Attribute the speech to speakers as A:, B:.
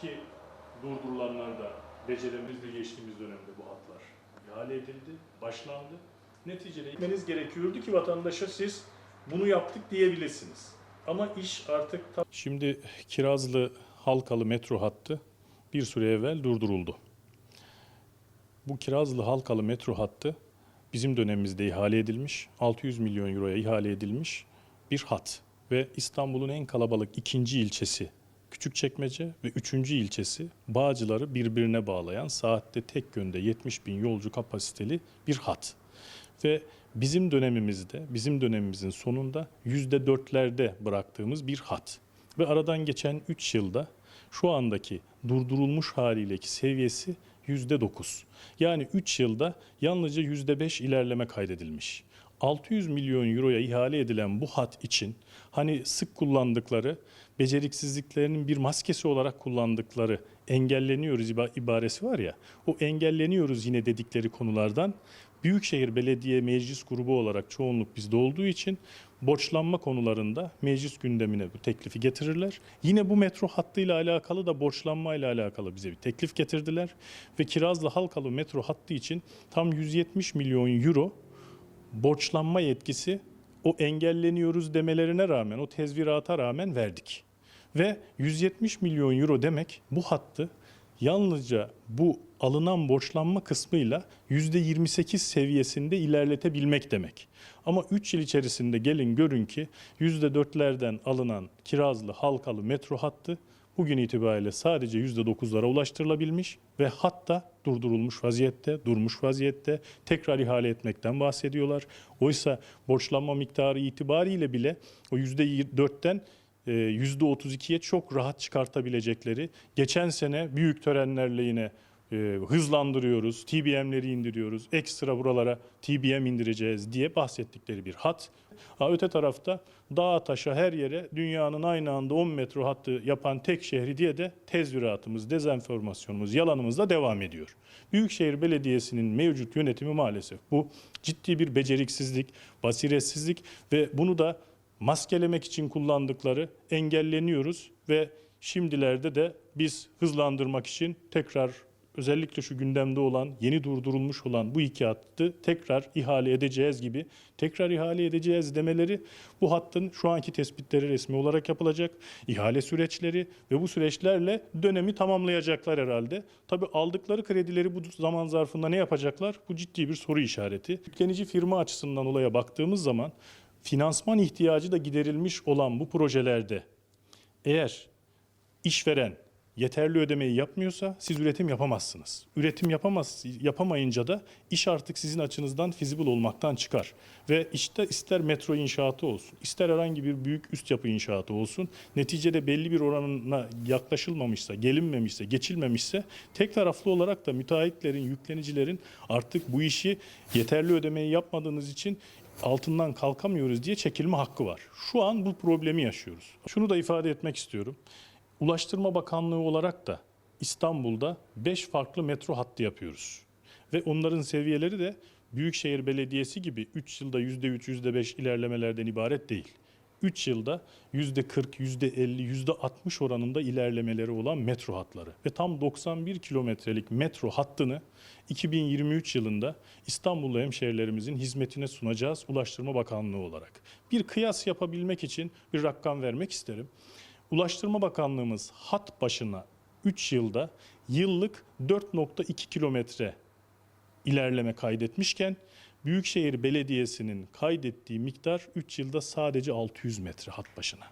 A: ki durdurulanlar da becerimizde geçtiğimiz dönemde bu hatlar ihale edildi, başlandı. Neticede gitmeniz gerekiyordu ki vatandaşa siz bunu yaptık diyebilirsiniz. Ama iş artık... Şimdi Kirazlı Halkalı metro hattı bir süre evvel durduruldu. Bu Kirazlı Halkalı metro hattı bizim dönemimizde ihale edilmiş, 600 milyon euroya ihale edilmiş bir hat ve İstanbul'un en kalabalık ikinci ilçesi Küçükçekmece ve üçüncü ilçesi Bağcılar'ı birbirine bağlayan saatte tek yönde 70 bin yolcu kapasiteli bir hat. Ve bizim dönemimizde, bizim dönemimizin sonunda yüzde dörtlerde bıraktığımız bir hat. Ve aradan geçen 3 yılda şu andaki durdurulmuş haliyleki seviyesi yüzde dokuz. Yani 3 yılda yalnızca yüzde beş ilerleme kaydedilmiş. 600 milyon euroya ihale edilen bu hat için hani sık kullandıkları beceriksizliklerinin bir maskesi olarak kullandıkları engelleniyoruz iba- ibaresi var ya o engelleniyoruz yine dedikleri konulardan Büyükşehir Belediye Meclis Grubu olarak çoğunluk bizde olduğu için borçlanma konularında meclis gündemine bu teklifi getirirler. Yine bu metro hattıyla alakalı da borçlanma ile alakalı bize bir teklif getirdiler ve Kirazlı Halkalı metro hattı için tam 170 milyon euro borçlanma yetkisi o engelleniyoruz demelerine rağmen, o tezvirata rağmen verdik. Ve 170 milyon euro demek bu hattı yalnızca bu alınan borçlanma kısmıyla %28 seviyesinde ilerletebilmek demek. Ama 3 yıl içerisinde gelin görün ki %4'lerden alınan kirazlı halkalı metro hattı bugün itibariyle sadece %9'lara ulaştırılabilmiş ve hatta durdurulmuş vaziyette, durmuş vaziyette tekrar ihale etmekten bahsediyorlar. Oysa borçlanma miktarı itibariyle bile o %4'ten e, %32'ye çok rahat çıkartabilecekleri, geçen sene büyük törenlerle yine e, hızlandırıyoruz, TBM'leri indiriyoruz, ekstra buralara TBM indireceğiz diye bahsettikleri bir hat. Ha, öte tarafta dağa taşa her yere dünyanın aynı anda 10 metro hattı yapan tek şehri diye de tezviratımız, dezenformasyonumuz, yalanımız da devam ediyor. Büyükşehir Belediyesi'nin mevcut yönetimi maalesef bu ciddi bir beceriksizlik, basiretsizlik ve bunu da maskelemek için kullandıkları engelleniyoruz ve şimdilerde de biz hızlandırmak için tekrar özellikle şu gündemde olan yeni durdurulmuş olan bu iki hattı tekrar ihale edeceğiz gibi tekrar ihale edeceğiz demeleri bu hattın şu anki tespitleri resmi olarak yapılacak ihale süreçleri ve bu süreçlerle dönemi tamamlayacaklar herhalde. Tabi aldıkları kredileri bu zaman zarfında ne yapacaklar? Bu ciddi bir soru işareti. Yüklenici firma açısından olaya baktığımız zaman finansman ihtiyacı da giderilmiş olan bu projelerde eğer işveren yeterli ödemeyi yapmıyorsa siz üretim yapamazsınız. Üretim yapamaz yapamayınca da iş artık sizin açınızdan feasible olmaktan çıkar. Ve işte ister metro inşaatı olsun, ister herhangi bir büyük üst yapı inşaatı olsun, neticede belli bir oranına yaklaşılmamışsa, gelinmemişse, geçilmemişse tek taraflı olarak da müteahhitlerin, yüklenicilerin artık bu işi yeterli ödemeyi yapmadığınız için altından kalkamıyoruz diye çekilme hakkı var. Şu an bu problemi yaşıyoruz. Şunu da ifade etmek istiyorum. Ulaştırma Bakanlığı olarak da İstanbul'da 5 farklı metro hattı yapıyoruz. Ve onların seviyeleri de Büyükşehir Belediyesi gibi 3 yılda %3, %5 ilerlemelerden ibaret değil. 3 yılda %40, %50, %60 oranında ilerlemeleri olan metro hatları. Ve tam 91 kilometrelik metro hattını 2023 yılında İstanbullu hemşehrilerimizin hizmetine sunacağız Ulaştırma Bakanlığı olarak. Bir kıyas yapabilmek için bir rakam vermek isterim. Ulaştırma Bakanlığımız hat başına 3 yılda yıllık 4.2 kilometre ilerleme kaydetmişken Büyükşehir Belediyesi'nin kaydettiği miktar 3 yılda sadece 600 metre hat başına.